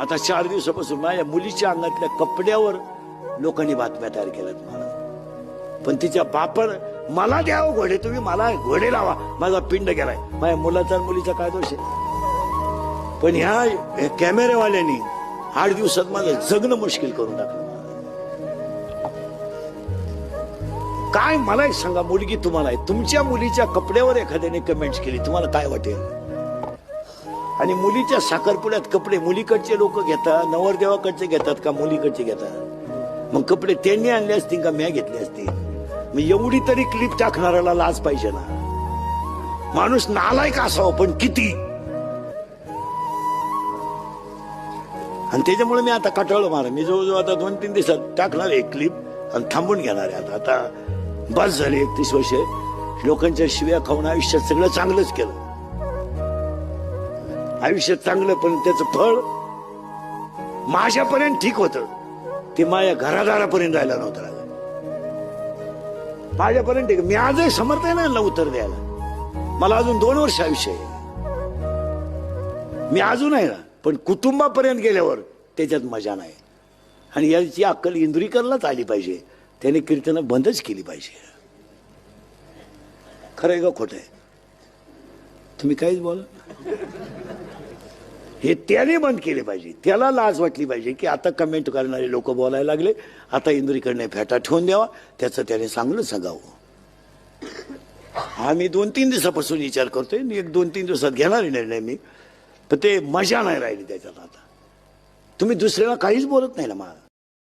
आता चार दिवसापासून माझ्या मुलीच्या अंगातल्या कपड्यावर लोकांनी बातम्या तयार केल्यात मला. पण तिच्या बापर मला द्यावं घोडे तुम्ही मला घोडे लावा माझा पिंड गेलाय. माझ्या मुलाचा मुलीचा काय दोष आहे? पण ह्या ह्या कॅमेरेवाल्यांनी आठ दिवसात माझं जगणं मुश्किल करून टाकलं काय मला एक सांगा मुलगी तुम्हाला आहे. तुमच्या मुलीच्या कपड्यावर एखाद्याने कमेंट्स केली तुम्हाला काय वाटेल? आणि मुलीच्या साखरपुड्यात कपडे मुलीकडचे लोक घेतात नवरदेवाकडचे घेतात का मुलीकडचे घेतात? मग कपडे त्यांनी आणले असतील का म्या घेतले असतील? मग एवढी तरी क्लिप टाकणाऱ्याला लाज पाहिजे ना. माणूस नालायक असावं पण किती? आणि त्याच्यामुळे मी आता कटाळलो मारा मी जवळजवळ आता दोन तीन दिवसात टाकणार एक क्लिप आणि थांबून घेणार आहे आता. आता बस झाली एकतीस वर्ष. लोकांच्या शिव्या खाऊन आयुष्यात सगळं चांगलंच केलं. आयुष्यात चांगलं पण त्याचं फळ माझ्यापर्यंत ठीक होतं. ते माझ्या घरादारापर्यंत राहिला नव्हतं लागलं. माझ्यापर्यंत ठीक. मी आजही समर्थ आहे ना उत्तर द्यायला. मला अजून दोन वर्ष आयुष्य आहे. मी अजून आहे ना पण कुटुंबापर्यंत गेल्यावर त्याच्यात मजा नाही. आणि याची अक्कल इंद्रिकरलाच आली पाहिजे. त्याने कीर्तनं बंदच केली पाहिजे. खरं आहे का खोटं आहे? तुम्ही काहीच बोला. हे त्याने बंद केले पाहिजे. त्याला लाज वाटली पाहिजे की आता कमेंट करणारे लोक बोलायला लागले. आता इंद्रिकडने फेटा ठेवून द्यावा. त्याचं त्याने चांगलं सांगावं. हा मी दोन तीन दिवसापासून विचार करतोय. मी एक दोन तीन दिवसात घेणार निर्णय मी. पण ते मजा नाही राहिली त्याच्यात आता. तुम्ही दुसऱ्याला काहीच बोलत नाही ना मला